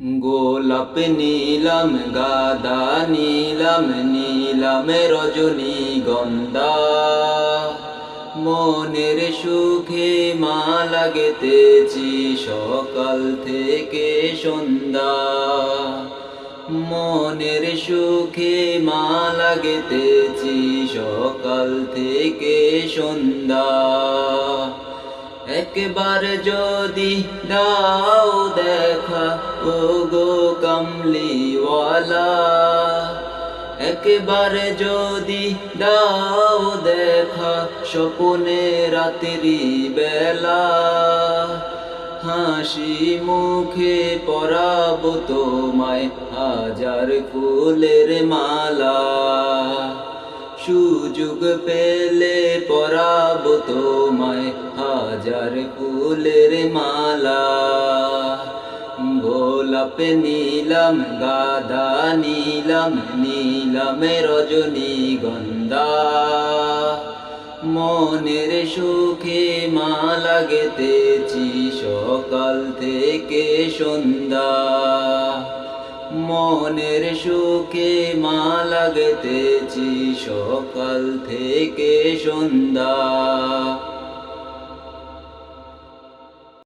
গোলাপ নীলম, গাদা নীলম নীলম রজনী গন্ধা। মনের সুখে মা লাগতেছি সকাল থেকে সন্ধ্যা। মনের সুখে মা লাগতেছি সকাল থেকে সন্ধ্যা। একবার যদি দাও দেখা ও গো কমলিওয়ালা। একবার যদি দাও দেখা, স্বপনে রাত্রি বেলা। হাসি মুখে পরাব তোমায়, হাজার ফুলের মালা। সুযোগ পেলে পরাব তোমায় হাজার ফুলের মালা। গোলাপ নীলম, গাদা নীলম নীলম রজনী গন্ধা মনের সুখে মা লাগতেছি সকাল থেকে সন্ধ্যা। মনের সুখে মা লাগতেছি সকাল থেকে সন্ধ্যা।